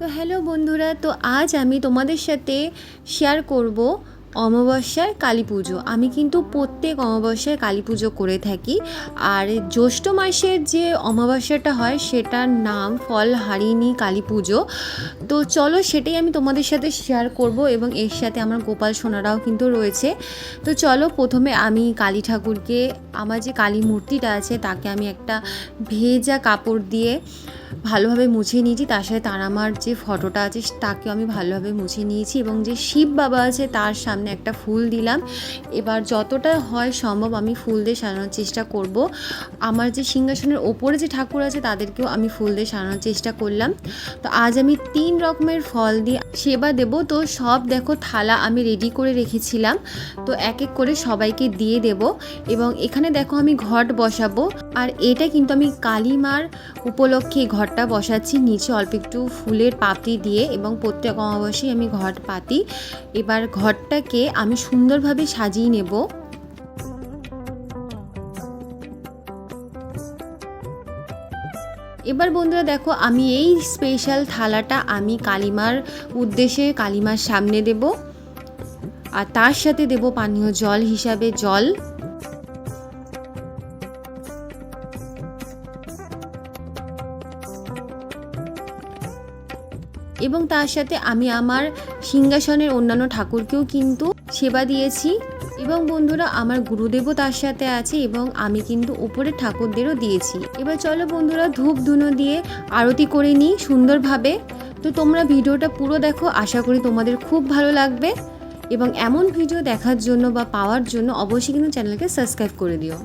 তো হ্যালো বন্ধুরা তো আজ আমি তোমাদের সাথে শেয়ার করব অমাবস্যার কালী পুজো। আমি কিন্তু প্রত্যেক অমাবস্যায় কালী পুজো করে থাকি। আর জ্যৈষ্ঠ মাসের যে অমাবস্যাটা হয়, সেটার নাম ফল হারিণী কালী পুজো। তো চলো সেটাই আমি তোমাদের সাথে শেয়ার করব এবং এর সাথে আমার গোপাল সোনারাও কিন্তু রয়েছে। তো চলো প্রথমে আমি কালী ঠাকুরকে, আমার যে কালী মূর্তিটা আছে, তাকে আমি একটা ভেজা কাপড় দিয়ে ভালোভাবে মুছে নিয়েছি। তার সাথে তার আমার যে ফটোটা আছে, তাকেও আমি ভালোভাবে মুছে নিয়েছি এবং যে শিব বাবা আছে, তার সামনে একটা ফুল দিলাম। এবার যতটা হয় সম্ভব আমি ফুল দিয়ে সাজানোর চেষ্টা করব। আমার যে সিংহাসনের ওপরে যে ঠাকুর আছে, তাদেরকেও আমি ফুল দিয়ে সাজানোর চেষ্টা করলাম। তো আজ আমি তিন রকমের ফল দিয়ে সেবা দেব। তো সব দেখো থালা আমি রেডি করে রেখেছিলাম। তো এক এক করে সবাইকে দিয়ে দেব এবং এখানে দেখো আমি ঘট বসাবো। আর এটা কিন্তু আমি কালীমার উপলক্ষে ঘরটা বসাচ্ছি। নিচে অল্প একটু ফুলের পাপড়ি দিয়ে এবং প্রত্যেক অমাবস্যায় আমি ঘট পাতি। এবার ঘরটাকে আমি সুন্দরভাবে সাজিয়ে নেব। এবার বন্ধুরা দেখো, আমি এই স্পেশাল থালাটা আমি কালিমার উদ্দেশ্যে কালিমার সামনে দেব। আর তার সাথে দেব পানীয় জল হিসাবে জল। এবং তার সাথে আমি আমার সিংহাসনের অন্যান্য ঠাকুরকেও কিন্তু সেবা দিয়েছি। এবং বন্ধুরা, আমার গুরুদেবও তার সাথে আছে এবং আমি কিন্তু উপরে ঠাকুরদেরও দিয়েছি। এবার চলো বন্ধুরা, ধূপ ধুনো দিয়ে আরতি করে নিই সুন্দরভাবে। তো তোমরা ভিডিওটা পুরো দেখো, আশা করি তোমাদের খুব ভালো লাগবে। এবং এমন ভিডিও দেখার জন্য বা পাওয়ার জন্য অবশ্যই কিন্তু চ্যানেলকে সাবস্ক্রাইব করে দিও।